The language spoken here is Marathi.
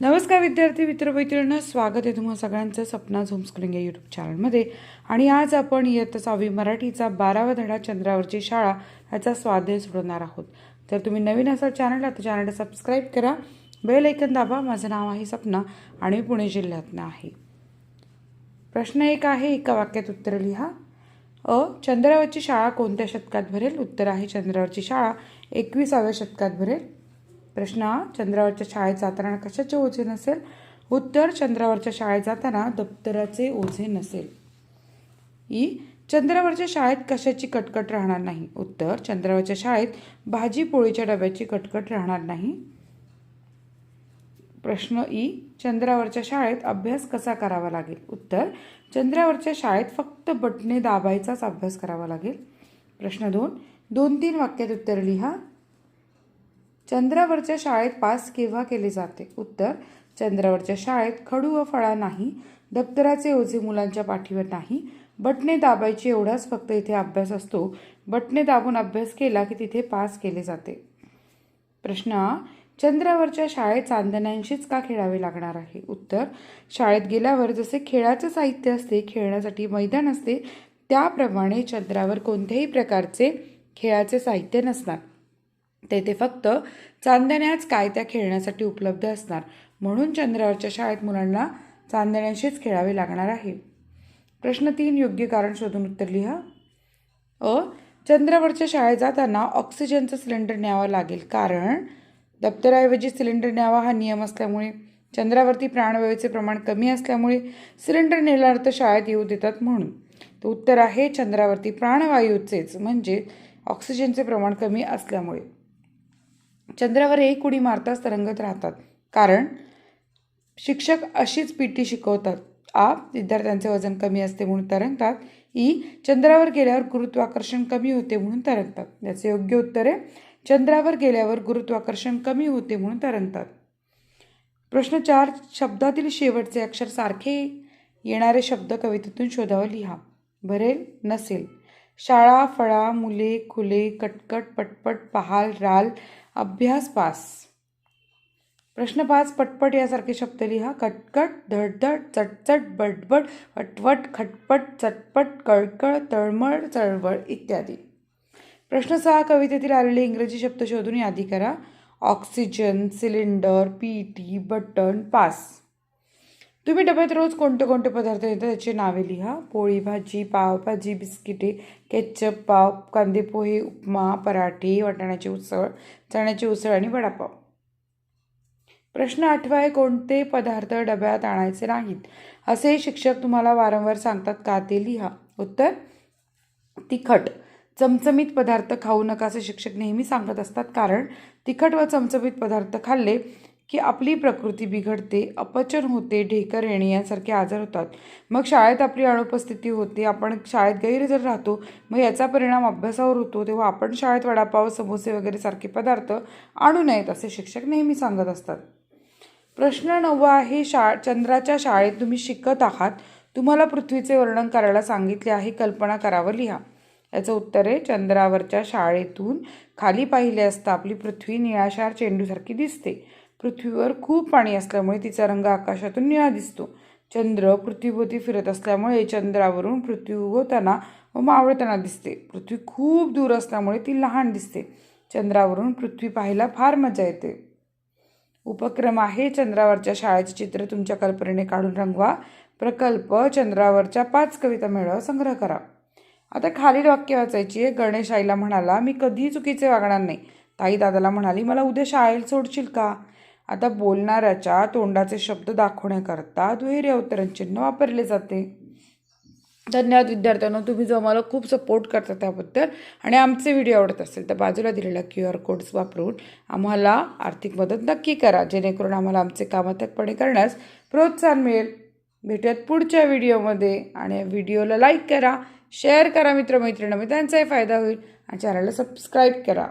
नमस्कार विद्यार्थी मित्रमैत्रिणींनो. स्वागत आहे तुम्हा सगळ्यांचं सपना होमस्कूलिंग या यूट्यूब चॅनलमध्ये आणि आज आपण इयत्ता सहावी मराठीचा बारावा धडा चंद्रावरची शाळा ह्याचा स्वाध्याय सोडवणार आहोत. तर तुम्ही नवीन असाल चॅनलला तर चॅनलला सबस्क्राईब करा. बेल ऐकन दाबा. माझं नाव आहे सपना आणि पुणे जिल्ह्यातनं आहे. प्रश्न एक आहे एका वाक्यात उत्तर लिहा. अ चंद्रावरची शाळा कोणत्या शतकात भरेल? उत्तर आहे चंद्रावरची शाळा एकविसाव्या शतकात भरेल. प्रश्न चंद्रावरच्या शाळेत जाताना कशाचे ओझे नसेल? उत्तर चंद्रावरच्या शाळेत जाताना दप्तराचे ओझे नसेल. ई चंद्रावरच्या शाळेत कशाची कटकट राहणार नाही? उत्तर चंद्रावरच्या शाळेत भाजी पोळीच्या डब्याची कटकट राहणार नाही. प्रश्न ई चंद्रावरच्या शाळेत अभ्यास कसा करावा लागेल? उत्तर चंद्रावरच्या शाळेत फक्त बटणे दाबायचाच अभ्यास करावा लागेल. प्रश्न दोन दोन तीन वाक्यात उत्तर लिहा. चंद्रावरच्या शाळेत पास केव्हा केले जाते? उत्तर चंद्रावरच्या शाळेत खडू व फळा नाही दप्तराचे ओझे मुलांच्या पाठीवर नाही बटणे दाबायची एवढाच फक्त इथे अभ्यास असतो. बटणे दाबून अभ्यास केला की तिथे पास केले जाते. प्रश्न चंद्रावरच्या शाळेत चांदण्यांशीच का खेळावे लागणार आहे? उत्तर शाळेत गेल्यावर जसे खेळाचं साहित्य असते खेळण्यासाठी मैदान असते त्याप्रमाणे चंद्रावर कोणत्याही प्रकारचे खेळाचे साहित्य नसणार. तेथे फक्त चांदण्याच काय त्या खेळण्यासाठी उपलब्ध असणार. म्हणून चंद्रावरच्या शाळेत मुलांना चांदण्याशीच खेळावे लागणार आहे. प्रश्न तीन योग्य कारण शोधून उत्तर लिहा. अ. चंद्रावरच्या शाळेत जाताना ऑक्सिजनचं सिलेंडर न्यावं लागेल. कारण दप्तराऐवजी सिलेंडर न्यावा हा नियम असल्यामुळे चंद्रावरती प्राणवायूचे प्रमाण कमी असल्यामुळे सिलेंडर नेल्यावर तर शाळेत येऊ देतात म्हणून. तर उत्तर आहे चंद्रावरती प्राणवायूचेच म्हणजे ऑक्सिजनचे प्रमाण कमी असल्यामुळे. चंद्रावर एक उडी मारताच तरंगत राहतात. कारण शिक्षक अशीच पी टी शिकवतात. आ विद्यार्थ्यांचे वजन कमी असते म्हणून तरंगतात. ई चंद्रावर गेल्यावर गुरुत्वाकर्षण कमी होते म्हणून तरंगतात. याचे योग्य उत्तर आहे चंद्रावर गेल्यावर गुरुत्वाकर्षण कमी होते म्हणून तरंगतात. प्रश्न चार शब्दातील शेवटचे अक्षर सारखे येणारे शब्द कवितेतून शोधावं लिहा. भरेल नसेल. शाळा फळा मुले खुले कटकट पटपट पहाल राल अभ्यास पास. प्रश्न पाच पटपट यासारखे शब्द लिहा. कटकट धडधड चटचट बडबड वटवट खटपट चटपट कळकळ तळमळ चळवळ इत्यादी. प्रश्न सहा कवितेतील आलेले इंग्रजी शब्द शोधून यादी करा. Oxygen cylinder P T button pass. तुम्ही डब्यात रोज कोणते कोणते पदार्थ येतात? त्याची नावे लिहा. पोळी भाजी पावभाजी बिस्किटे केचप पाव कांदे पोहे उपमा पराठे वाटाण्याची उसळ चण्याची उसळ आणि वडापाव. प्रश्न आठवा आहे कोणते पदार्थ डब्यात आणायचे नाहीत? असे शिक्षक तुम्हाला वारंवार सांगतात का ते लिहा. उत्तर तिखट. चमचमीत पदार्थ खाऊ नका असे शिक्षक नेहमी सांगत असतात कारण तिखट व चमचमीत पदार्थ खाल्ले की आपली प्रकृती बिघडते अपचन होते ढेकर येणे यासारखे आजार होतात. मग शाळेत आपली अनुपस्थिती होते आपण शाळेत गैरहजर राहतो मग याचा परिणाम अभ्यासावर होतो तेव्हा आपण शाळेत वडापाव समोसे वगैरे सारखे पदार्थ आणू नयेत असे शिक्षक नेहमी सांगत असतात. प्रश्न नववा आहे शा चंद्राच्या शाळेत तुम्ही शिकत आहात तुम्हाला पृथ्वीचे वर्णन करायला सांगितले आहे कल्पना करावं लिहा. याचं उत्तर आहे चंद्रावरच्या शाळेतून खाली पाहिले असता आपली पृथ्वी निळाशार चेंडूसारखी दिसते. पृथ्वीवर खूप पाणी असल्यामुळे तिचा रंग आकाशातून निळा दिसतो. चंद्र पृथ्वीभोवती फिरत असल्यामुळे चंद्रावरून पृथ्वी उगवताना व मावळताना दिसते. पृथ्वी खूप दूर असल्यामुळे ती लहान दिसते. चंद्रावरून पृथ्वी पाहायला फार मजा येते. उपक्रम आहे चंद्रावरच्या शाळेचे चित्र. तुमच्या कल्पनेने काढून रंगवा. प्रकल्प चंद्रावरच्या पाच कविता मेळावा संग्रह करा. आता खालील वाक्य वाचायची आहे. गणेश आईला म्हणाला मी कधीही चुकीचे वागणार नाही. ताई दादाला म्हणाली मला उद्या शाळेत सोडशील का? आता बोलणाऱ्याच्या तोंडाचे शब्द दाखवण्याकरता दुहेरी अवतरणचिन्ह वापरले जाते. धन्यवाद विद्यार्थ्यांनो तुम्ही जो आम्हाला खूप सपोर्ट करता त्याबद्दल आणि आमचे व्हिडिओ आवडत असेल तर बाजूला दिलेल्या क्यू आर कोड्स वापरून आम्हाला आर्थिक मदत नक्की करा जेणेकरून आम्हाला आमचे कामातकपणे करण्यास प्रोत्साहन मिळेल. भेटूयात पुढच्या व्हिडिओमध्ये आणि व्हिडिओला लाईक करा शेअर करा मित्रमैत्रिणी त्यांचाही फायदा होईल आणि चॅनलला सबस्क्राईब करा.